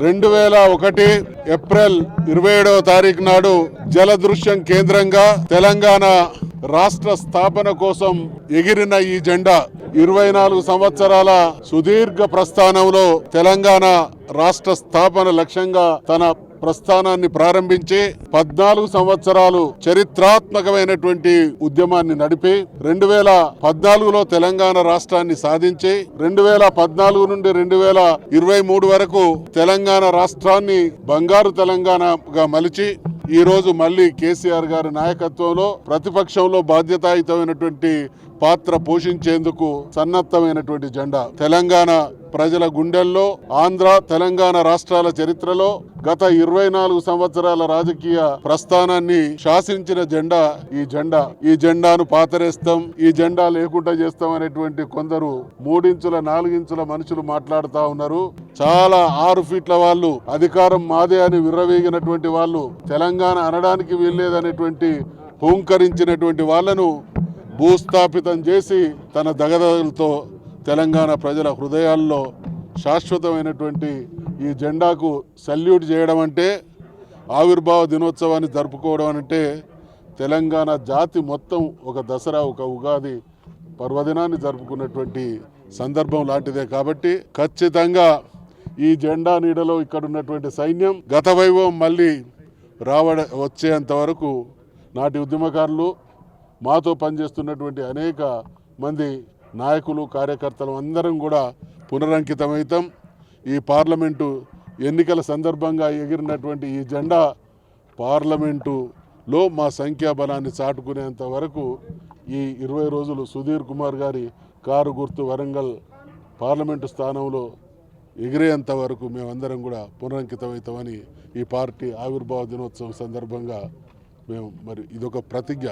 రెండు వేల ఒకటి ఏప్రిల్ ఇరవై ఏడవ తారీఖు నాడు జలదృశ్యం కేంద్రంగా తెలంగాణ రాష్ట్ర స్థాపన కోసం ఎగిరిన ఈ జెండా ఇరవై నాలుగు సంవత్సరాల సుదీర్ఘ ప్రస్థానంలో తెలంగాణ రాష్ట్ర స్థాపన లక్ష్యంగా తన ప్రస్థానాన్ని ప్రారంభించి పద్నాలుగు సంవత్సరాలు చరిత్రాత్మకమైనటువంటి ఉద్యమాన్ని నడిపి రెండు వేల పద్నాలుగులో తెలంగాణ రాష్ట్రాన్ని సాధించి రెండు వేల పద్నాలుగు నుండి రెండు వేల ఇరవై మూడు వరకు తెలంగాణ రాష్ట్రాన్ని బంగారు తెలంగాణగా మలిచి ఈ రోజు మళ్ళీ కేసీఆర్ గారి నాయకత్వంలో ప్రతిపక్షంలో బాధ్యతాయుతమైనటువంటి పాత్ర పోషించేందుకు సన్నద్ధమైనటువంటి జెండా. తెలంగాణ ప్రజల గుండెల్లో ఆంధ్ర తెలంగాణ రాష్ట్రాల చరిత్రలో గత ఇరవై నాలుగు సంవత్సరాల రాజకీయ ప్రస్థానాన్ని శాసించిన జెండా ఈ జెండా. ఈ జెండాను పాతరేస్తాం ఈ జెండా లేకుండా చేస్తాం అనేటువంటి కొందరు మూడించుల నాలుగించుల మనుషులు మాట్లాడుతూ ఉన్నారు. చాలా ఆరు ఫీట్ల వాళ్ళు అధికారం మాదే అని విర్రవీగినటువంటి వాళ్ళు తెలంగాణ అనడానికి వీల్లేదనేటువంటి హూంకరించినటువంటి వాళ్ళను భూస్థాపితం చేసి తన దగదలతో తెలంగాణ ప్రజల హృదయాల్లో శాశ్వతమైనటువంటి ఈ జెండాకు సల్యూట్ చేయడం అంటే ఆవిర్భావ దినోత్సవాన్ని జరుపుకోవడం అంటే తెలంగాణ జాతి మొత్తం ఒక దసరా ఒక ఉగాది పర్వదినాన్ని జరుపుకున్నటువంటి సందర్భం లాంటిదే కాబట్టి ఖచ్చితంగా ఈ జెండా నీడలో ఇక్కడ ఉన్నటువంటి సైన్యం గత వైభవం మళ్ళీ రావడ వచ్చేంత వరకు నాటి ఉద్యమకారులు మాతో పనిచేస్తున్నటువంటి అనేక మంది నాయకులు కార్యకర్తలు అందరం కూడా పునరంకితమవుతాం. ఈ పార్లమెంటు ఎన్నికల సందర్భంగా ఎగిరినటువంటి ఈ జెండా పార్లమెంటులో మా సంఖ్యాబలాన్ని చాటుకునేంత వరకు ఈ ఇరవై రోజులు సుధీర్ కుమార్ గారి కారు గుర్తు వరంగల్ పార్లమెంటు స్థానంలో ఎగిరేంత వరకు మేమందరం కూడా పునరంకితమవుతామని ఈ పార్టీ ఆవిర్భావ దినోత్సవం సందర్భంగా మేము మరి ఇదొక ప్రతిజ్ఞ.